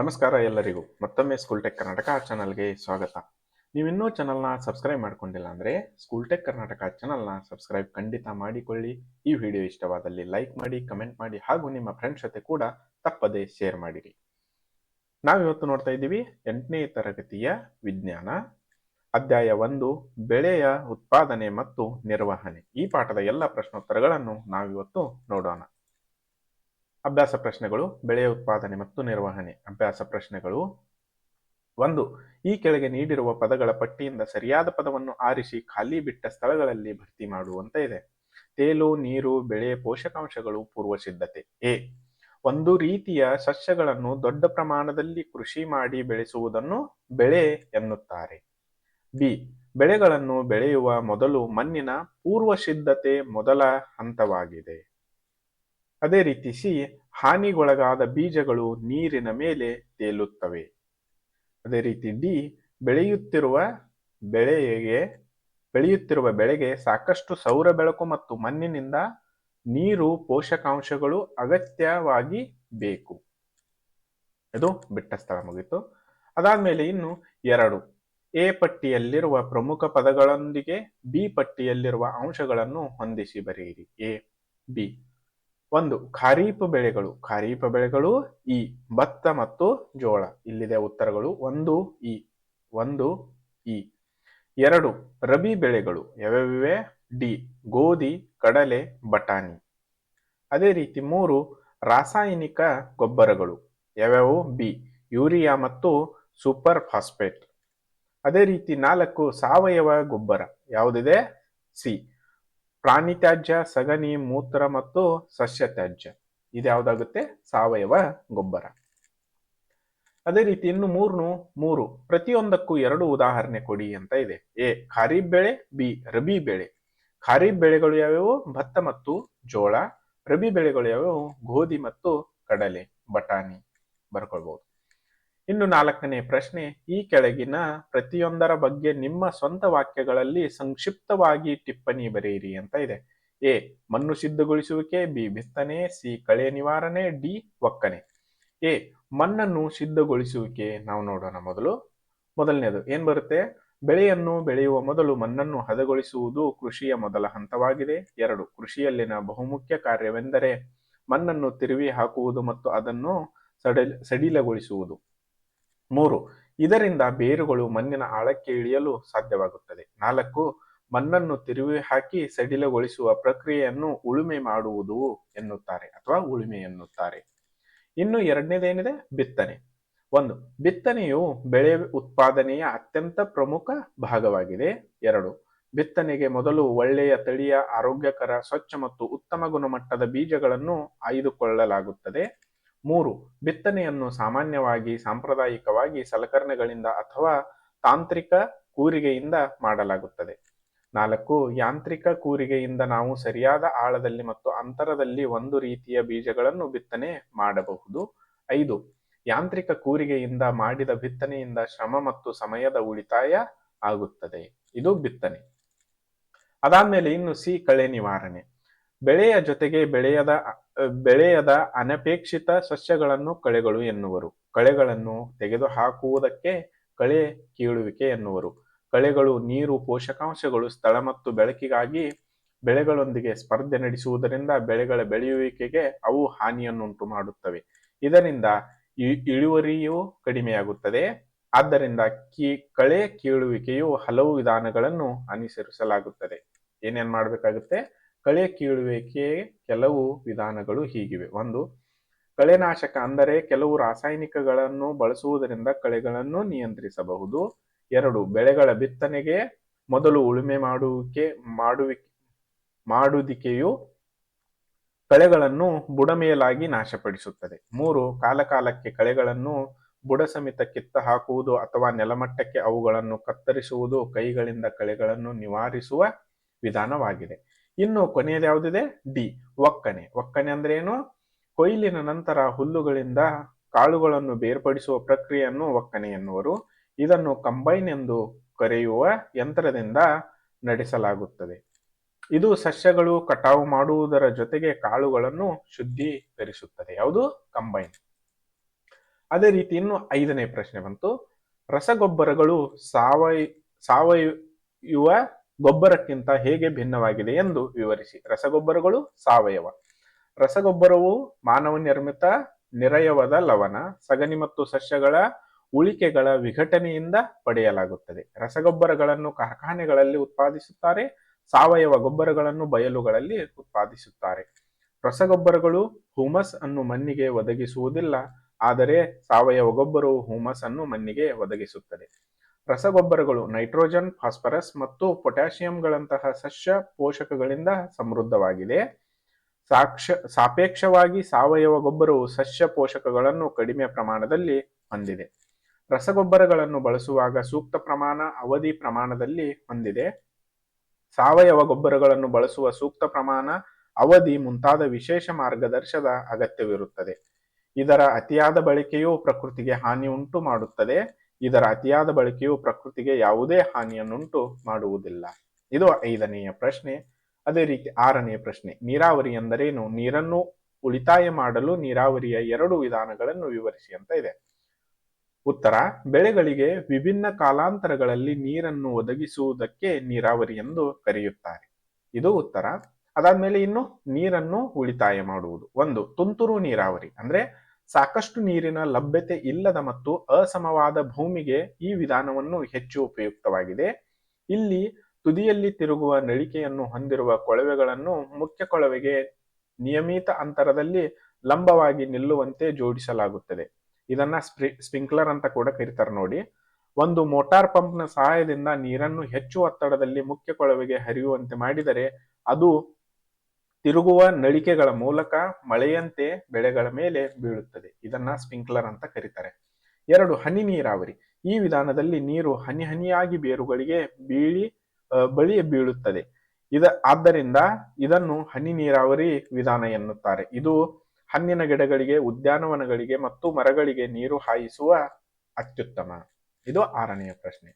ನಮಸ್ಕಾರ ಎಲ್ಲರಿಗೂ. ಮತ್ತೊಮ್ಮೆ ಸ್ಕೂಲ್ ಟೆಕ್ ಕರ್ನಾಟಕ ಚಾನಲ್ಗೆ ಸ್ವಾಗತ. ನೀವಿನ್ನೂ ಚಾನಲ್ನ ಸಬ್ಸ್ಕ್ರೈಬ್ ಮಾಡ್ಕೊಂಡಿಲ್ಲ ಅಂದರೆ ಸ್ಕೂಲ್ ಟೆಕ್ ಕರ್ನಾಟಕ ಚಾನಲ್ನ ಸಬ್ಸ್ಕ್ರೈಬ್ ಖಂಡಿತ ಮಾಡಿಕೊಳ್ಳಿ. ಈ ವಿಡಿಯೋ ಇಷ್ಟವಾದಲ್ಲಿ ಲೈಕ್ ಮಾಡಿ ಕಮೆಂಟ್ ಮಾಡಿ ಹಾಗೂ ನಿಮ್ಮ ಫ್ರೆಂಡ್ಸ್ ಜೊತೆ ಕೂಡ ತಪ್ಪದೇ ಶೇರ್ ಮಾಡಿರಿ. ನಾವಿವತ್ತು ನೋಡ್ತಾ ಇದ್ದೀವಿ ಎಂಟನೇ ತರಗತಿಯ ವಿಜ್ಞಾನ. ಅಧ್ಯಾಯ ಒಂದು, ಬೆಳೆಯ ಉತ್ಪಾದನೆ ಮತ್ತು ನಿರ್ವಹಣೆ. ಈ ಪಾಠದ ಎಲ್ಲ ಪ್ರಶ್ನೋತ್ತರಗಳನ್ನು ನಾವಿವತ್ತು ನೋಡೋಣ. ಅಭ್ಯಾಸ ಪ್ರಶ್ನೆಗಳು, ಬೆಳೆ ಉತ್ಪಾದನೆ ಮತ್ತು ನಿರ್ವಹಣೆ. ಅಭ್ಯಾಸ ಪ್ರಶ್ನೆಗಳು. ಒಂದು, ಈ ಕೆಳಗೆ ನೀಡಿರುವ ಪದಗಳ ಪಟ್ಟಿಯಿಂದ ಸರಿಯಾದ ಪದವನ್ನು ಆರಿಸಿ ಖಾಲಿ ಬಿಟ್ಟ ಸ್ಥಳಗಳಲ್ಲಿ ಭರ್ತಿ ಮಾಡುವಂತ ಇದೆ. ತೇಲು, ನೀರು, ಬೆಳೆ, ಪೋಷಕಾಂಶಗಳು ಪೂರ್ವ ಸಿದ್ಧತೆ ಎ, ಒಂದು ರೀತಿಯ ಸಸ್ಯಗಳನ್ನು ದೊಡ್ಡ ಪ್ರಮಾಣದಲ್ಲಿ ಕೃಷಿ ಮಾಡಿ ಬೆಳೆಸುವುದನ್ನು ಬೆಳೆ ಎನ್ನುತ್ತಾರೆ. ಬಿ, ಬೆಳೆಗಳನ್ನು ಬೆಳೆಯುವ ಮೊದಲು ಮಣ್ಣಿನ ಪೂರ್ವ ಸಿದ್ಧತೆ ಮೊದಲ ಹಂತವಾಗಿದೆ. ಅದೇ ರೀತಿ ಸಿ ಹಾನಿಗೊಳಗಾದ ಬೀಜಗಳು ನೀರಿನ ಮೇಲೆ ತೇಲುತ್ತವೆ. ಅದೇ ರೀತಿ ಡಿ ಬೆಳೆಯುತ್ತಿರುವ ಬೆಳೆಗೆ ಬೆಳೆಯುತ್ತಿರುವ ಬೆಳೆಗೆ ಸಾಕಷ್ಟು ಸೌರ ಬೆಳಕು ಮತ್ತು ಮಣ್ಣಿನಿಂದ ನೀರು ಪೋಷಕಾಂಶಗಳು ಅಗತ್ಯವಾಗಿ ಬೇಕು. ಇದು ಬಿಟ್ಟ ಸ್ಥಳ ಮುಗಿತು. ಅದಾದ್ಮೇಲೆ ಇನ್ನು ಎರಡು. ಎ ಪಟ್ಟಿಯಲ್ಲಿರುವ ಪ್ರಮುಖ ಪದಗಳೊಂದಿಗೆ ಬಿ ಪಟ್ಟಿಯಲ್ಲಿರುವ ಅಂಶಗಳನ್ನು ಹೊಂದಿಸಿ ಬರೆಯಿರಿ. A, B. ಒಂದು ಖಾರೀಫ್ ಬೆಳೆಗಳು ಖಾರೀಫ್ ಬೆಳೆಗಳು ಈ ಭತ್ತ ಮತ್ತು ಜೋಳ. ಇಲ್ಲಿದೆ ಉತ್ತರಗಳು. ಒಂದು ಇ ಒಂದು ಇ ಎರಡು, ರಬಿ ಬೆಳೆಗಳು. ಯಾವ್ಯಾವಿವೆ ಡಿ, ಗೋಧಿ, ಕಡಲೆ, ಬಟಾಣಿ. ಅದೇ ರೀತಿ ಮೂರು, ರಾಸಾಯನಿಕ ಗೊಬ್ಬರಗಳು. ಯಾವ್ಯಾವು? ಬಿ, ಯೂರಿಯಾ ಮತ್ತು ಸೂಪರ್ ಫಾಸ್ಫೇಟ್. ಅದೇ ರೀತಿ ನಾಲ್ಕು, ಸಾವಯವ ಗೊಬ್ಬರ. ಯಾವುದಿದೆ? ಸಿ ಪ್ರಾಣಿ ತ್ಯಾಜ್ಯ ಸಗಣಿ, ಮೂತ್ರ ಮತ್ತು ಸಸ್ಯ ತ್ಯಾಜ್ಯ ಇದ್ಯಾವುದಾಗುತ್ತೆ ಸಾವಯವ ಗೊಬ್ಬರ. ಅದೇ ರೀತಿ ಇನ್ನು ಮೂರ್ನು, ಮೂರು. ಪ್ರತಿಯೊಂದಕ್ಕೂ ಎರಡು ಉದಾಹರಣೆ ಕೊಡಿ ಅಂತ ಇದೆ. ಎ, ಖಾರೀಫ್ ಬೆಳೆ, ಬಿ, ರಬಿ ಬೆಳೆ. ಖಾರೀಫ್ ಬೆಳೆಗಳು ಯಾವ್ಯಾವು? ಭತ್ತ ಮತ್ತು ಜೋಳ. ರಬಿ ಬೆಳೆಗಳು ಯಾವ್ಯಾವು? ಗೋಧಿ ಮತ್ತು ಕಡಲೆ, ಬಟಾಣಿ. ಬರ್ಕೊಳ್ಬಹುದು ಇನ್ನು ನಾಲ್ಕನೇ ಪ್ರಶ್ನೆ, ಈ ಕೆಳಗಿನ ಪ್ರತಿಯೊಂದರ ಬಗ್ಗೆ ನಿಮ್ಮ ಸ್ವಂತ ವಾಕ್ಯಗಳಲ್ಲಿ ಸಂಕ್ಷಿಪ್ತವಾಗಿ ಟಿಪ್ಪಣಿ ಬರೆಯಿರಿ ಅಂತ ಇದೆ. ಎ, ಮಣ್ಣು ಸಿದ್ಧಗೊಳಿಸುವಿಕೆ, ಬಿ, ಬಿತ್ತನೆ, ಸಿ, ಕಳೆ ನಿವಾರಣೆ, ಡಿ, ಒಕ್ಕನೆ. ಎ, ಮಣ್ಣನ್ನು ಸಿದ್ಧಗೊಳಿಸುವಿಕೆ, ನಾವು ನೋಡೋಣ ಮೊದಲು. ಮೊದಲನೇದು, ಏನ್ ಬರುತ್ತೆ? ಬೆಳೆಯನ್ನು ಬೆಳೆಯುವ ಮೊದಲು ಮಣ್ಣನ್ನು ಹದಗೊಳಿಸುವುದು ಕೃಷಿಯ ಮೊದಲ ಹಂತವಾಗಿದೆ. ಎರಡು, ಕೃಷಿಯಲ್ಲಿನ ಬಹುಮುಖ್ಯ ಕಾರ್ಯವೆಂದರೆ ಮಣ್ಣನ್ನು ತಿರುವಿ ಹಾಕುವುದು ಮತ್ತು ಅದನ್ನು ಸಡಿಲ, ಸಡಿಲಗೊಳಿಸುವುದು. ಮೂರು, ಇದರಿಂದ ಬೇರುಗಳು ಮಣ್ಣಿನ ಆಳಕ್ಕೆ ಇಳಿಯಲು ಸಾಧ್ಯವಾಗುತ್ತದೆ. ನಾಲ್ಕು, ಮಣ್ಣನ್ನು ತಿರುವಿ ಹಾಕಿ ಸಡಿಲಗೊಳಿಸುವ ಪ್ರಕ್ರಿಯೆಯನ್ನು ಉಳುಮೆ ಮಾಡುವುದು ಎನ್ನುತ್ತಾರೆ ಅಥವಾ ಉಳುಮೆ ಎನ್ನುತ್ತಾರೆ. ಇನ್ನು ಎರಡನೇದೇನಿದೆ? ಬಿತ್ತನೆ. ಒಂದು, ಬಿತ್ತನೆಯು ಬೆಳೆ ಉತ್ಪಾದನೆಯ ಅತ್ಯಂತ ಪ್ರಮುಖ ಭಾಗವಾಗಿದೆ. ಎರಡು, ಬಿತ್ತನೆಗೆ ಮೊದಲು ಒಳ್ಳೆಯ ತಳಿಯ, ಆರೋಗ್ಯಕರ, ಸ್ವಚ್ಛ ಮತ್ತು ಉತ್ತಮ ಗುಣಮಟ್ಟದ ಬೀಜಗಳನ್ನು ಆಯ್ದುಕೊಳ್ಳಲಾಗುತ್ತದೆ. ಮೂರು, ಬಿತ್ತನೆಯನ್ನು ಸಾಮಾನ್ಯವಾಗಿ, ಸಾಂಪ್ರದಾಯಿಕವಾಗಿ ಸಲಕರಣೆಗಳಿಂದ ಅಥವಾ ತಾಂತ್ರಿಕ ಕೂರಿಗೆಯಿಂದ ಮಾಡಲಾಗುತ್ತದೆ. ನಾಲ್ಕು, ಯಾಂತ್ರಿಕ ಕೂರಿಗೆಯಿಂದ ನಾವು ಸರಿಯಾದ ಆಳದಲ್ಲಿ ಮತ್ತು ಅಂತರದಲ್ಲಿ ಒಂದು ರೀತಿಯ ಬೀಜಗಳನ್ನು ಬಿತ್ತನೆ ಮಾಡಬಹುದು. ಐದು, ಯಾಂತ್ರಿಕ ಕೂರಿಗೆಯಿಂದ ಮಾಡಿದ ಬಿತ್ತನೆಯಿಂದ ಶ್ರಮ ಮತ್ತು ಸಮಯದ ಉಳಿತಾಯ ಆಗುತ್ತದೆ. ಇದು ಬಿತ್ತನೆ. ಅದಾದ್ಮೇಲೆ ಇನ್ನು ಸಿ, ಕಳೆ ನಿವಾರಣೆ. ಬೆಳೆಯ ಜೊತೆಗೆ ಬೆಳೆಯದ ಬೆಳೆಯದ ಅನಪೇಕ್ಷಿತ ಸಸ್ಯಗಳನ್ನು ಕಳೆಗಳು ಎನ್ನುವರು. ಕಳೆಗಳನ್ನು ತೆಗೆದುಹಾಕುವುದಕ್ಕೆ ಕಳೆ ಕೀಳುವಿಕೆ ಎನ್ನುವರು. ಕಳೆಗಳು ನೀರು, ಪೋಷಕಾಂಶಗಳು, ಸ್ಥಳ ಮತ್ತು ಬೆಳಕಿಗಾಗಿ ಬೆಳೆಗಳೊಂದಿಗೆ ಸ್ಪರ್ಧೆ ನಡೆಸುವುದರಿಂದ ಬೆಳೆಗಳ ಬೆಳೆಯುವಿಕೆಗೆ ಅವು ಹಾನಿಯನ್ನುಂಟು ಮಾಡುತ್ತವೆ. ಇದರಿಂದ ಇಳುವರಿಯು ಕಡಿಮೆಯಾಗುತ್ತದೆ. ಆದ್ದರಿಂದ ಕೀ, ಕಳೆ ಕೀಳುವಿಕೆಯು ಹಲವು ವಿಧಾನಗಳನ್ನು ಅನುಸರಿಸಲಾಗುತ್ತದೆ. ಏನೇನ್ ಮಾಡಬೇಕಾಗುತ್ತೆ? ಕಳೆ ಕೀಳುವಿಕೆ ಕೆಲವು ವಿಧಾನಗಳು ಹೀಗಿವೆ. ಒಂದು, ಕಳೆನಾಶಕ ಅಂದರೆ ಕೆಲವು ರಾಸಾಯನಿಕಗಳನ್ನು ಬಳಸುವುದರಿಂದ ಕಳೆಗಳನ್ನು ನಿಯಂತ್ರಿಸಬಹುದು. ಎರಡು, ಬೆಳೆಗಳ ಬಿತ್ತನೆಗೆ ಮೊದಲು ಉಳುಮೆ ಮಾಡುವಿಕೆ ಮಾಡುವಿಕೆ ಮಾಡುವಿಕೆಯು ಕಳೆಗಳನ್ನು ಬುಡಮೇಲಾಗಿ ನಾಶಪಡಿಸುತ್ತದೆ. ಮೂರು, ಕಾಲಕಾಲಕ್ಕೆ ಕಳೆಗಳನ್ನು ಬುಡ ಸಮೇತ ಕಿತ್ತ ಹಾಕುವುದು ಅಥವಾ ನೆಲಮಟ್ಟಕ್ಕೆ ಅವುಗಳನ್ನು ಕತ್ತರಿಸುವುದು ಕೈಗಳಿಂದ ಕಳೆಗಳನ್ನು ನಿವಾರಿಸುವ ವಿಧಾನವಾಗಿದೆ. ಇನ್ನು ಕೊನೆಯದು ಯಾವುದಿದೆ? ಡಿ ಒಕ್ಕಣೆ ಒಕ್ಕಣೆ ಅಂದ್ರೆ ಏನು? ಕೊಯ್ಲಿನ ನಂತರ ಹುಲ್ಲುಗಳಿಂದ ಕಾಳುಗಳನ್ನು ಬೇರ್ಪಡಿಸುವ ಪ್ರಕ್ರಿಯೆಯನ್ನು ಒಕ್ಕನೆ ಎನ್ನುವರು. ಇದನ್ನು ಕಂಬೈನ್ ಎಂದು ಕರೆಯುವ ಯಂತ್ರದಿಂದ ನಡೆಸಲಾಗುತ್ತದೆ. ಇದು ಸಸ್ಯಗಳು ಕಟಾವು ಮಾಡುವುದರ ಜೊತೆಗೆ ಕಾಳುಗಳನ್ನು ಶುದ್ಧೀಕರಿಸುತ್ತದೆ. ಯಾವುದು? ಕಂಬೈನ್. ಅದೇ ರೀತಿ ಇನ್ನು ಐದನೇ ಪ್ರಶ್ನೆ ಬಂತು. ರಸಗೊಬ್ಬರಗಳು ಸಾವಯ ಸಾವಯವ ಗೊಬ್ಬರಕ್ಕಿಂತ ಹೇಗೆ ಭಿನ್ನವಾಗಿದೆ ಎಂದು ವಿವರಿಸಿ. ರಸಗೊಬ್ಬರಗಳು ಸಾವಯವ. ರಸಗೊಬ್ಬರವು ಮಾನವ ನಿರ್ಮಿತ ನಿರಯವದ ಲವಣ, ಸಗಣಿ ಮತ್ತು ಸಸ್ಯಗಳ ಉಳಿಕೆಗಳ ವಿಘಟನೆಯಿಂದ ಪಡೆಯಲಾಗುತ್ತದೆ. ರಸಗೊಬ್ಬರಗಳನ್ನು ಕಾರ್ಖಾನೆಗಳಲ್ಲಿ ಉತ್ಪಾದಿಸುತ್ತಾರೆ, ಸಾವಯವ ಗೊಬ್ಬರಗಳನ್ನು ಬಯಲುಗಳಲ್ಲಿ ಉತ್ಪಾದಿಸುತ್ತಾರೆ. ರಸಗೊಬ್ಬರಗಳು ಹುಮಸ್ ಅನ್ನು ಮಣ್ಣಿಗೆ ಒದಗಿಸುವುದಿಲ್ಲ, ಆದರೆ ಸಾವಯವ ಗೊಬ್ಬರವು ಹುಮಸ್ ಅನ್ನು ಮಣ್ಣಿಗೆ ಒದಗಿಸುತ್ತದೆ. ರಸಗೊಬ್ಬರಗಳು ನೈಟ್ರೋಜನ್, ಫಾಸ್ಫರಸ್ ಮತ್ತು ಪೊಟ್ಯಾಷಿಯಂಗಳಂತಹ ಸಸ್ಯ ಪೋಷಕಗಳಿಂದ ಸಮೃದ್ಧವಾಗಿದೆ. ಸಾಕ್ಷ, ಸಾಪೇಕ್ಷವಾಗಿ ಸಾವಯವ ಗೊಬ್ಬರವು ಸಸ್ಯ ಪೋಷಕಗಳನ್ನು ಕಡಿಮೆ ಪ್ರಮಾಣದಲ್ಲಿ ಹೊಂದಿದೆ. ರಸಗೊಬ್ಬರಗಳನ್ನು ಬಳಸುವಾಗ ಸೂಕ್ತ ಪ್ರಮಾಣ, ಅವಧಿ ಪ್ರಮಾಣದಲ್ಲಿ ಹೊಂದಿದೆ. ಸಾವಯವ ಗೊಬ್ಬರಗಳನ್ನು ಬಳಸುವ ಸೂಕ್ತ ಪ್ರಮಾಣ, ಅವಧಿ ಮುಂತಾದ ವಿಶೇಷ ಮಾರ್ಗದರ್ಶದ ಅಗತ್ಯವಿರುತ್ತದೆ. ಇದರ ಅತಿಯಾದ ಬಳಕೆಯು ಪ್ರಕೃತಿಗೆ ಹಾನಿ ಉಂಟು ಮಾಡುತ್ತದೆ. ಇದರ ಅತಿಯಾದ ಬಳಕೆಯು ಪ್ರಕೃತಿಗೆ ಯಾವುದೇ ಹಾನಿಯನ್ನುಂಟು ಮಾಡುವುದಿಲ್ಲ. ಇದು ಐದನೆಯ ಪ್ರಶ್ನೆ. ಅದೇ ರೀತಿ ಆರನೆಯ ಪ್ರಶ್ನೆ. ನೀರಾವರಿ ಎಂದರೇನು? ನೀರನ್ನು ಉಳಿತಾಯ ಮಾಡಲು ನೀರಾವರಿಯ ಎರಡು ವಿಧಾನಗಳನ್ನು ವಿವರಿಸಿ ಅಂತ ಇದೆ. ಉತ್ತರ. ಬೆಳೆಗಳಿಗೆ ವಿಭಿನ್ನ ಕಾಲಾಂತರಗಳಲ್ಲಿ ನೀರನ್ನು ಒದಗಿಸುವುದಕ್ಕೆ ನೀರಾವರಿ ಎಂದು ಕರೆಯುತ್ತಾರೆ. ಇದು ಉತ್ತರ. ಅದಾದ್ಮೇಲೆ ಇನ್ನು ನೀರನ್ನು ಉಳಿತಾಯ ಮಾಡುವುದು. ಒಂದು, ತುಂತುರು ನೀರಾವರಿ. ಅಂದ್ರೆ ಸಾಕಷ್ಟು ನೀರಿನ ಲಭ್ಯತೆ ಇಲ್ಲದ ಮತ್ತು ಅಸಮವಾದ ಭೂಮಿಗೆ ಈ ವಿಧಾನವನ್ನು ಹೆಚ್ಚು ಉಪಯುಕ್ತವಾಗಿದೆ. ಇಲ್ಲಿ ತುದಿಯಲ್ಲಿ ತಿರುಗುವ ನಳಿಕೆಯನ್ನು ಹೊಂದಿರುವ ಕೊಳವೆಗಳನ್ನು ಮುಖ್ಯ ಕೊಳವೆಗೆ ನಿಯಮಿತ ಅಂತರದಲ್ಲಿ ಲಂಬವಾಗಿ ನಿಲ್ಲುವಂತೆ ಜೋಡಿಸಲಾಗುತ್ತದೆ. ಇದನ್ನ ಸ್ಪ್ರಿ ಸ್ಪ್ರಿಂಕ್ಲರ್ ಅಂತ ಕೂಡ ಕರೀತಾರೆ ನೋಡಿ. ಒಂದು ಮೋಟಾರ್ ಪಂಪ್ನ ಸಹಾಯದಿಂದ ನೀರನ್ನು ಹೆಚ್ಚು ಒತ್ತಡದಲ್ಲಿ ಮುಖ್ಯ ಕೊಳವೆಗೆ ಹರಿಯುವಂತೆ ಮಾಡಿದರೆ ಅದು ತಿರುಗುವ ನಳಿಕೆಗಳ ಮೂಲಕ ಮಳೆಯಂತೆ ಬೆಳೆಗಳ ಮೇಲೆ ಬೀಳುತ್ತದೆ. ಇದನ್ನ ಸ್ಪಿಂಕ್ಲರ್ ಅಂತ ಕರೀತಾರೆ. ಎರಡು, ಹನಿ ನೀರಾವರಿ. ಈ ವಿಧಾನದಲ್ಲಿ ನೀರು ಹನಿ ಹನಿಯಾಗಿ ಬೇರುಗಳಿಗೆ ಬೀಳಿ ಬಳಿ ಬೀಳುತ್ತದೆ. ಇದ, ಆದ್ದರಿಂದ ಇದನ್ನು ಹನಿ ನೀರಾವರಿ ವಿಧಾನ ಎನ್ನುತ್ತಾರೆ. ಇದು ಹಣ್ಣಿನ ಗಿಡಗಳಿಗೆ, ಉದ್ಯಾನವನಗಳಿಗೆ ಮತ್ತು ಮರಗಳಿಗೆ ನೀರು ಹಾಯಿಸುವ ಅತ್ಯುತ್ತಮ. ಇದು ಆರನೆಯ ಪ್ರಶ್ನೆ.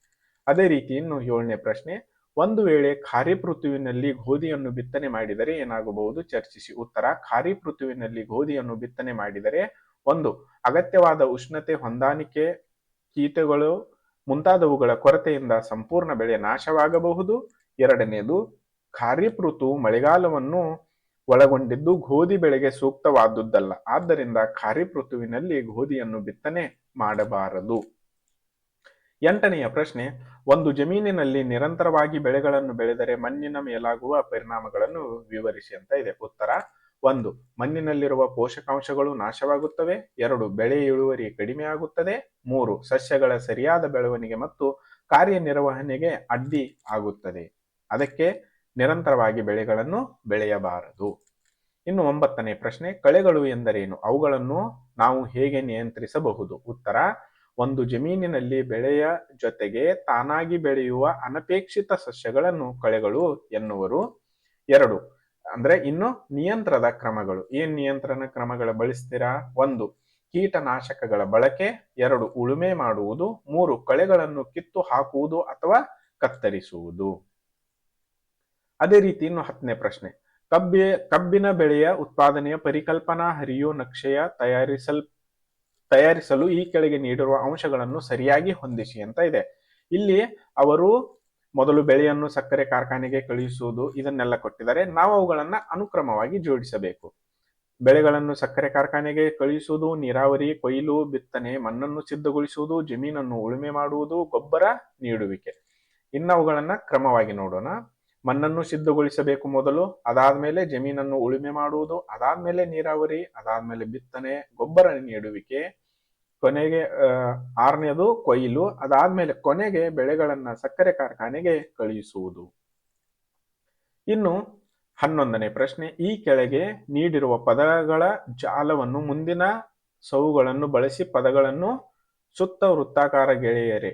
ಅದೇ ರೀತಿ ಇನ್ನು ಏಳನೇ ಪ್ರಶ್ನೆ. ಒಂದು ವೇಳೆ ಖಾರಿಫ್ ಋತುವಿನಲ್ಲಿ ಗೋಧಿಯನ್ನು ಬಿತ್ತನೆ ಮಾಡಿದರೆ ಏನಾಗಬಹುದು? ಚರ್ಚಿಸಿ. ಉತ್ತರ ಖಾರಿಫ್ ಋತುವಿನಲ್ಲಿ ಗೋಧಿಯನ್ನು ಬಿತ್ತನೆ ಮಾಡಿದರೆ ಒಂದು, ಅಗತ್ಯವಾದ ಉಷ್ಣತೆ ಹೊಂದಾಣಿಕೆ ಕೀಟಗಳು ಮುಂತಾದವುಗಳ ಕೊರತೆಯಿಂದ ಸಂಪೂರ್ಣ ಬೆಳೆ ನಾಶವಾಗಬಹುದು. ಎರಡನೆಯದು ಖಾರಿಫ್ ಋತು ಮಳೆಗಾಲವನ್ನು ಒಳಗೊಂಡಿದ್ದು ಗೋಧಿ ಬೆಳೆಗೆ ಸೂಕ್ತವಾದುದ್ದಲ್ಲ. ಆದ್ದರಿಂದ ಖಾರಿಫ್ ಋತುವಿನಲ್ಲಿ ಗೋಧಿಯನ್ನು ಬಿತ್ತನೆ ಮಾಡಬಾರದು. ಎಂಟನೆಯ ಪ್ರಶ್ನೆ, ಒಂದು ಜಮೀನಿನಲ್ಲಿ ನಿರಂತರವಾಗಿ ಬೆಳೆಗಳನ್ನು ಬೆಳೆದರೆ ಮಣ್ಣಿನ ಮೇಲಾಗುವ ಪರಿಣಾಮಗಳನ್ನು ವಿವರಿಸಿ ಅಂತ ಇದೆ. ಉತ್ತರ, ಒಂದು, ಮಣ್ಣಿನಲ್ಲಿರುವ ಪೋಷಕಾಂಶಗಳು ನಾಶವಾಗುತ್ತವೆ. ಎರಡು, ಬೆಳೆ ಇಳುವರಿ ಕಡಿಮೆ ಆಗುತ್ತದೆ. ಮೂರು, ಸಸ್ಯಗಳ ಸರಿಯಾದ ಬೆಳವಣಿಗೆ ಮತ್ತು ಕಾರ್ಯನಿರ್ವಹಣೆಗೆ ಅಡ್ಡಿ ಆಗುತ್ತದೆ. ಅದಕ್ಕೆ ನಿರಂತರವಾಗಿ ಬೆಳೆಗಳನ್ನು ಬೆಳೆಯಬಾರದು. ಇನ್ನು ಒಂಬತ್ತನೇ ಪ್ರಶ್ನೆ, ಕಳೆಗಳು ಎಂದರೇನು? ಅವುಗಳನ್ನು ನಾವು ಹೇಗೆ ನಿಯಂತ್ರಿಸಬಹುದು? ಉತ್ತರ ಒಂದು ಜಮೀನಿನಲ್ಲಿ ಬೆಳೆಯ ಜೊತೆಗೆ ತಾನಾಗಿ ಬೆಳೆಯುವ ಅನಪೇಕ್ಷಿತ ಸಸ್ಯಗಳನ್ನು ಕಳೆಗಳು ಎನ್ನುವರು. ಎರಡು, ಅಂದ್ರೆ ಇನ್ನು ನಿಯಂತ್ರದ ಕ್ರಮಗಳು. ಏನ್ ನಿಯಂತ್ರಣ ಕ್ರಮಗಳ ಬಳಸ್ತೀರಾ? ಒಂದು, ಕೀಟನಾಶಕಗಳ ಬಳಕೆ. ಎರಡು, ಉಳುಮೆ ಮಾಡುವುದು. ಮೂರು, ಕಳೆಗಳನ್ನು ಕಿತ್ತು ಹಾಕುವುದು ಅಥವಾ ಕತ್ತರಿಸುವುದು. ಅದೇ ರೀತಿ ಇನ್ನು ಹತ್ತನೇ ಪ್ರಶ್ನೆ. ಕಬ್ಬಿ ಕಬ್ಬಿನ ಬೆಳೆಯ ಉತ್ಪಾದನೆಯ ಪರಿಕಲ್ಪನಾ, ಹರಿಯು, ನಕ್ಷೆಯ ತಯಾರಿಸಲ್ ತಯಾರಿಸಲು ಈ ಕೆಳಗೆ ನೀಡಿರುವ ಅಂಶಗಳನ್ನು ಸರಿಯಾಗಿ ಹೊಂದಿಸಿ ಅಂತ ಇದೆ. ಇಲ್ಲಿ ಅವರು ಮೊದಲು ಬೆಳೆಯನ್ನು ಸಕ್ಕರೆ ಕಾರ್ಖಾನೆಗೆ ಕಳುಹಿಸುವುದು ಇದನ್ನೆಲ್ಲ ಕೊಟ್ಟಿದ್ದಾರೆ. ನಾವು ಅವುಗಳನ್ನ ಅನುಕ್ರಮವಾಗಿ ಜೋಡಿಸಬೇಕು. ಬೆಳೆಗಳನ್ನು ಸಕ್ಕರೆ ಕಾರ್ಖಾನೆಗೆ ಕಳುಹಿಸುವುದು, ನೀರಾವರಿ, ಕೊಯ್ಲು, ಬಿತ್ತನೆ, ಮಣ್ಣನ್ನು ಸಿದ್ಧಗೊಳಿಸುವುದು, ಜಮೀನನ್ನು ಉಳುಮೆ ಮಾಡುವುದು, ಗೊಬ್ಬರ ನೀಡುವಿಕೆ. ಇನ್ನವುಗಳನ್ನು ಕ್ರಮವಾಗಿ ನೋಡೋಣ. ಮಣ್ಣನ್ನು ಸಿದ್ಧಗೊಳಿಸಬೇಕು ಮೊದಲು, ಅದಾದ್ಮೇಲೆ ಜಮೀನನ್ನು ಉಳುಮೆ ಮಾಡುವುದು, ಅದಾದ್ಮೇಲೆ ನೀರಾವರಿ, ಅದಾದ್ಮೇಲೆ ಬಿತ್ತನೆ, ಗೊಬ್ಬರ ನೀಡುವಿಕೆ. ಕೊನೆಗೆ ಆರನೇದು ಕೊಯ್ಲು. ಅದಾದ್ಮೇಲೆ ಕೊನೆಗೆ ಬೆಳೆಗಳನ್ನ ಸಕ್ಕರೆ ಕಾರ್ಖಾನೆಗೆ ಕಳುಹಿಸುವುದು ಇನ್ನು ಹನ್ನೊಂದನೇ ಪ್ರಶ್ನೆ. ಈ ಕೆಳಗೆ ನೀಡಿರುವ ಪದಗಳ ಜಾಲವನ್ನು ಮುಂದಿನ ಸವುಗಳನ್ನು ಬಳಸಿ ಪದಗಳನ್ನು ಸುತ್ತ ವೃತ್ತಾಕಾರ ಗೆಳೆಯರೆ,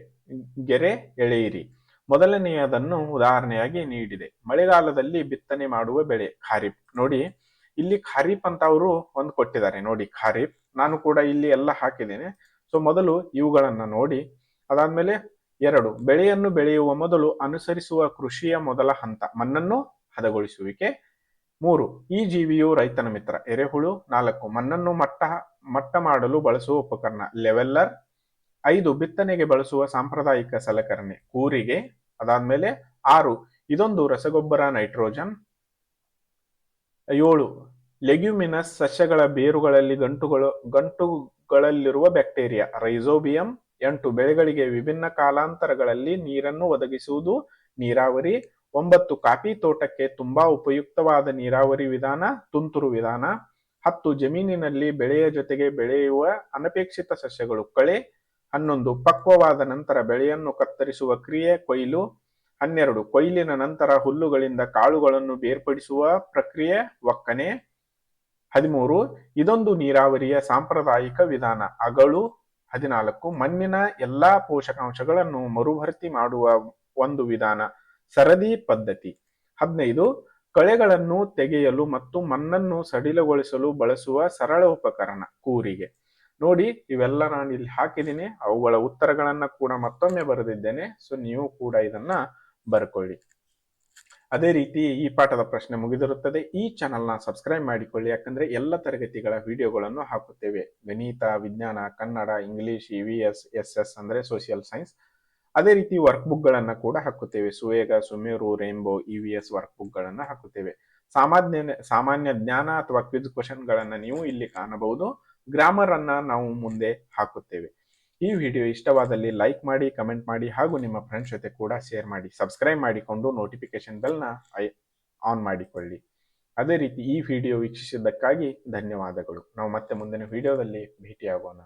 ಗೆರೆ ಎಳೆಯಿರಿ. ಮೊದಲನೆಯದನ್ನು ಉದಾಹರಣೆಯಾಗಿ ನೀಡಿದೆ. ಮಳೆಗಾಲದಲ್ಲಿ ಬಿತ್ತನೆ ಮಾಡುವ ಬೆಳೆ ಖಾರಿಫ್. ನೋಡಿ, ಇಲ್ಲಿ ಖಾರಿಫ್ ಅಂತ ಅವರು ಒಂದು ಕೊಟ್ಟಿದ್ದಾರೆ. ನೋಡಿ, ಖಾರಿಫ್. ನಾನು ಕೂಡ ಇಲ್ಲಿ ಎಲ್ಲ ಹಾಕಿದ್ದೇನೆ. ಸೊ ಮೊದಲು ಇವುಗಳನ್ನು ನೋಡಿ. ಅದಾದ್ಮೇಲೆ ಎರಡು, ಬೆಳೆಯನ್ನು ಬೆಳೆಯುವ ಮೊದಲು ಅನುಸರಿಸುವ ಕೃಷಿಯ ಮೊದಲ ಹಂತ, ಮಣ್ಣನ್ನು ಹದಗೊಳಿಸುವಿಕೆ. ಮೂರು, ಈ ಜೀವಿಯು ರೈತನ ಮಿತ್ರ, ಎರೆಹುಳು. ನಾಲ್ಕು, ಮಣ್ಣನ್ನು ಮಟ್ಟ ಮಟ್ಟ ಮಾಡಲು ಬಳಸುವ ಉಪಕರಣ, ಲೆವೆಲ್ಲರ್. ಐದು, ಬಿತ್ತನೆಗೆ ಬಳಸುವ ಸಾಂಪ್ರದಾಯಿಕ ಸಲಕರಣೆ, ಕೂರಿಗೆ. ಅದಾದ್ಮೇಲೆ ಆರು, ಇದೊಂದು ರಸಗೊಬ್ಬರ, ನೈಟ್ರೋಜನ್. ಏಳು ಲೆಗ್ಯುಮಿನಸ್ ಸಸ್ಯಗಳ ಬೇರುಗಳಲ್ಲಿ ಗಂಟುಗಳು, ಗಂಟುಗಳಲ್ಲಿರುವ ಬ್ಯಾಕ್ಟೀರಿಯಾ, ರೈಸೋಬಿಯಂ ಎಂಟು ಬೆಳೆಗಳಿಗೆ ವಿಭಿನ್ನ ಕಾಲಾಂತರಗಳಲ್ಲಿ ನೀರನ್ನು ಒದಗಿಸುವುದು ನೀರಾವರಿ, ಒಂಬತ್ತು ಕಾಫಿ ತೋಟಕ್ಕೆ ತುಂಬಾ ಉಪಯುಕ್ತವಾದ ನೀರಾವರಿ ವಿಧಾನ, ತುಂತುರು ವಿಧಾನ, ಹತ್ತು ಜಮೀನಿನಲ್ಲಿ ಬೆಳೆಯ ಜೊತೆಗೆ ಬೆಳೆಯುವ ಅನಪೇಕ್ಷಿತ ಸಸ್ಯಗಳು ಕಳೆ, ಹನ್ನೊಂದು ಪಕ್ವವಾದ ನಂತರ ಬೆಳೆಯನ್ನು ಕತ್ತರಿಸುವ ಕ್ರಿಯೆ ಕೊಯ್ಲು, ಹನ್ನೆರಡು ಕೊಯ್ಲಿನ ನಂತರ ಹುಲ್ಲುಗಳಿಂದ ಕಾಳುಗಳನ್ನು ಬೇರ್ಪಡಿಸುವ ಪ್ರಕ್ರಿಯೆ ಒಕ್ಕನೆ ಹದಿಮೂರು, ಇದೊಂದು ನೀರಾವರಿಯ ಸಾಂಪ್ರದಾಯಿಕ ವಿಧಾನ. ಅಗಳು, ಹದಿನಾಲ್ಕು, ಮಣ್ಣಿನ ಎಲ್ಲಾ ಪೋಷಕಾಂಶಗಳನ್ನು ಮರುಭರ್ತಿ ಮಾಡುವ ಒಂದು ವಿಧಾನ. ಸರದಿ ಪದ್ಧತಿ. ಹದಿನೈದು, ಕಳೆಗಳನ್ನು ತೆಗೆಯಲು ಮತ್ತು ಮಣ್ಣನ್ನು ಸಡಿಲಗೊಳಿಸಲು ಬಳಸುವ ಸರಳ ಉಪಕರಣ, ಕೂರಿಗೆ. ನೋಡಿ, ಇವೆಲ್ಲ ನಾನು ಇಲ್ಲಿ ಹಾಕಿದ್ದೀನಿ. ಅವುಗಳ ಉತ್ತರಗಳನ್ನ ಕೂಡ ಮತ್ತೊಮ್ಮೆ ಬರೆದಿದ್ದೇನೆ. ಸೊ, ನೀವು ಕೂಡ ಇದನ್ನ ಬರ್ಕೊಳ್ಳಿ. ಅದೇ ರೀತಿ ಈ ಪಾಠದ ಪ್ರಶ್ನೆ ಮುಗಿದಿರುತ್ತದೆ. ಈ ಚಾನಲ್ನ ಸಬ್ಸ್ಕ್ರೈಬ್ ಮಾಡಿಕೊಳ್ಳಿ. ಯಾಕಂದ್ರೆ ಎಲ್ಲ ತರಗತಿಗಳ ವಿಡಿಯೋಗಳನ್ನು ಹಾಕುತ್ತೇವೆ. ಗಣಿತ, ವಿಜ್ಞಾನ, Kannada, English E V S S S ಅಂದ್ರೆ ಸೋಷಿಯಲ್ ಸೈನ್ಸ್ ಅದೇ ರೀತಿ ವರ್ಕ್ ಬುಕ್ಗಳನ್ನು ಕೂಡ ಹಾಕುತ್ತೇವೆ. Suvega, Sumeru Rainbow E V S work ಬುಕ್ಗಳನ್ನು ಹಾಕುತ್ತೇವೆ. ಸಾಮಾನ್ಯ ಸಾಮಾನ್ಯ ಜ್ಞಾನ ಅಥವಾ ಕ್ವಿಜ್ ಕ್ವಶನ್ ಗಳನ್ನ ನೀವು ಇಲ್ಲಿ ಕಾಣಬಹುದು. ಗ್ರಾಮರ್ ಅನ್ನ ನಾವು ಮುಂದೆ ಹಾಕುತ್ತೇವೆ. ಈ ವಿಡಿಯೋ ಇಷ್ಟವಾದಲ್ಲಿ ಲೈಕ್ ಮಾಡಿ, ಕಮೆಂಟ್ ಮಾಡಿ ಹಾಗೂ ನಿಮ್ಮ ಫ್ರೆಂಡ್ಸ್ ಜೊತೆ ಕೂಡ ಶೇರ್ ಮಾಡಿ ಸಬ್ಸ್ಕ್ರೈಬ್ ಮಾಡಿಕೊಂಡು ನೋಟಿಫಿಕೇಶನ್ ಬೆಲ್ನ ಆನ್ ಮಾಡಿಕೊಳ್ಳಿ. ಅದೇ ರೀತಿ ಈ ವಿಡಿಯೋ ವೀಕ್ಷಿಸಿದ್ದಕ್ಕಾಗಿ ಧನ್ಯವಾದಗಳು. ನಾವು ಮತ್ತೆ ಮುಂದಿನ ವಿಡಿಯೋದಲ್ಲಿ ಭೇಟಿಯಾಗೋಣ.